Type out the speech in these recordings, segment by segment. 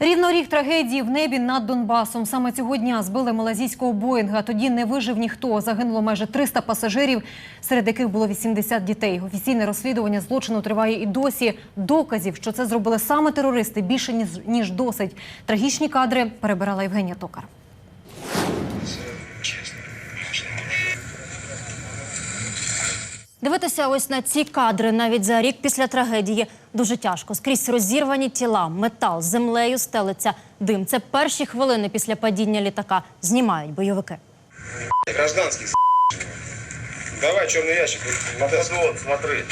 Рівно рік трагедії в небі над Донбасом. Саме цього дня збили малазійського Боїнга. Тоді не вижив ніхто. Загинуло майже 300 пасажирів, серед яких було 80 дітей. Офіційне розслідування злочину триває і досі. Доказів, що це зробили саме терористи, більше ніж, досить. Трагічні кадри перебирала Євгенія Токар. Дивитися ось на ці кадри навіть за рік після трагедії дуже тяжко. Скрізь розірвані тіла, метал, землею стелиться дим. Це перші хвилини після падіння літака. Знімають бойовики. Гражданський. Давай чорний ящик. Смотри.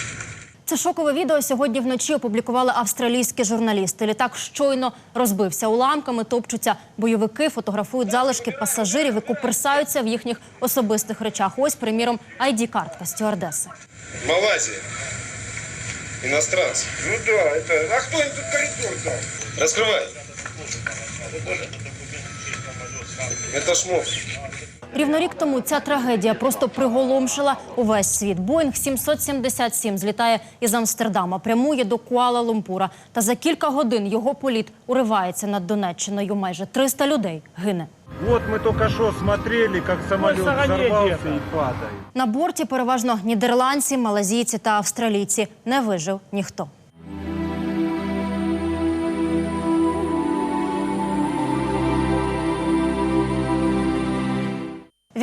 Це шокове відео сьогодні вночі опублікували австралійські журналісти. Літак щойно розбився уламками, топчуться бойовики, фотографують залишки пасажирів і куперсаються в їхніх особистих речах. Ось, приміром, ID-картка стюардеси. Малайзия. Иностранцы. Ну да, это... А кто им тут коридор дал? Раскрывай. Это шмов. Рівно рік тому ця трагедія просто приголомшила увесь світ. Боїнг 777 злітає із Амстердама, прямує до Куала-Лумпура. Та за кілька годин його політ уривається над Донеччиною. Майже 300 людей гине. Вот мы только что смотрели, как самолет взорвался и падает. На борті переважно нідерландці, малазійці та австралійці. Не вижив ніхто.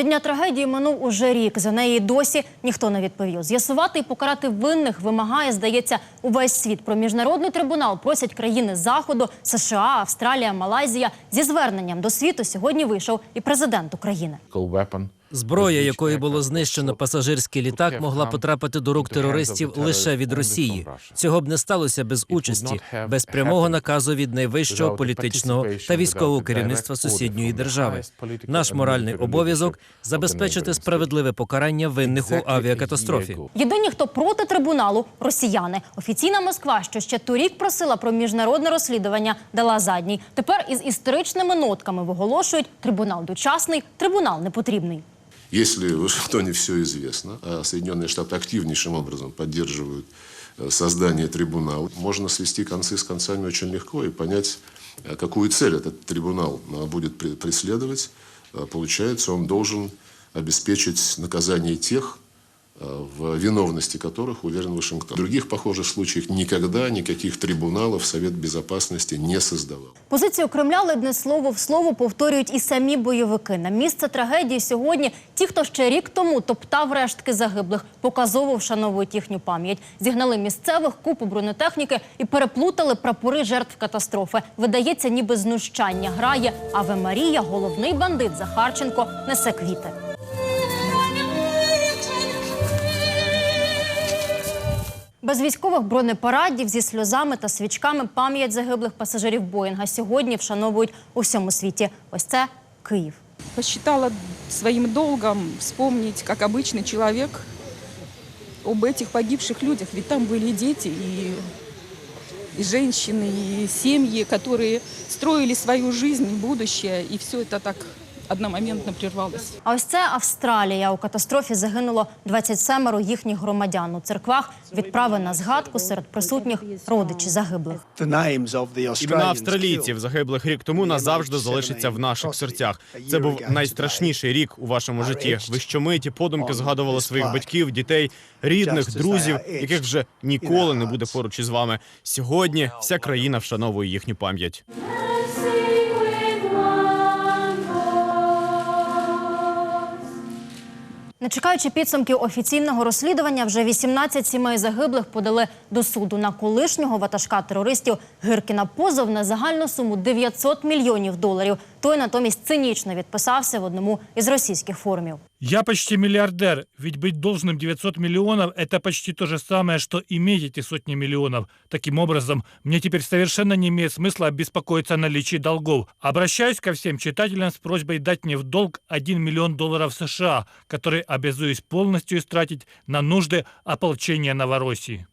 Від дня трагедії минув уже рік. За неї досі ніхто не відповів. З'ясувати і покарати винних вимагає, здається, увесь світ. Про міжнародний трибунал просять країни Заходу, США, Австралія, Малайзія. Зі зверненням до світу сьогодні вийшов і президент України. Зброя, якою було знищено пасажирський літак, могла потрапити до рук терористів лише від Росії. Цього б не сталося без участі, без прямого наказу від найвищого політичного та військового керівництва сусідньої держави. Наш моральний обов'язок забезпечити справедливе покарання винних у авіакатастрофі. Єдині, хто проти трибуналу росіяни. Офіційна Москва, що ще торік просила про міжнародне розслідування, дала задній. Тепер із історичними нотками виголошують трибунал дочасний, трибунал непотрібний. Если в Вашингтоне все известно, а Соединенные Штаты активнейшим образом поддерживают э, создание трибунала, можно свести концы с концами очень легко и понять, э, какую цель этот трибунал э, будет пре- преследовать. Получается, он должен обеспечить наказание тех, в виновности которых уверен Вашингтон. В других похожих случаях никогда никаких трибуналов Совет Безопасности не создавал. Позицію Кремля ледне слово в слово повторюють і самі бойовики. На місце трагедії сьогодні ті, хто ще рік тому топтав рештки загиблих, показово вшановують їхню пам'ять. Зігнали місцевих купу бронетехніки і переплутали прапори жертв катастрофи. Видається, ніби знущання грає. Аве Марія, головний бандит Захарченко, несе квіти. Без військових бронепарадів зі сльозами та свічками пам'ять загиблих пасажирів Боїнга сьогодні вшановують у всьому світі. Ось це Київ. посчитала своим долгом вспомнить, как обычный человек, об этих погибших людях. Ведь там были и дети, и, и женщины, и семьи, которые строили свою жизнь, будущее, и все это так одномоментно прервалось. А ось це Австралія. У катастрофі загинуло 27 їхніх громадян. У церквах відправи на згадку серед присутніх родичі загиблих. Імена австралійців, загиблих рік тому, назавжди залишаться в наших серцях. Це був найстрашніший рік у вашому житті. Ви щомиті подумки згадували своїх батьків, дітей, рідних, друзів, яких вже ніколи не буде поруч із вами. Сьогодні вся країна вшановує їхню пам'ять. Не чекаючи підсумків офіційного розслідування, вже 18 сімей загиблих подали до суду на колишнього ватажка терористів Гиркіна позов на загальну суму 900 мільйонів доларів. Той натомість цинічно відписався в одному із російських форумів. Я почти миллиардер, ведь быть должным 900 миллионов – это почти то же самое, что иметь эти сотни миллионов. Таким образом, мне теперь совершенно не имеет смысла беспокоиться о наличии долгов. Обращаюсь ко всем читателям с просьбой дать мне в долг 1 миллион долларов США, который обязуюсь полностью истратить на нужды ополчения Новороссии.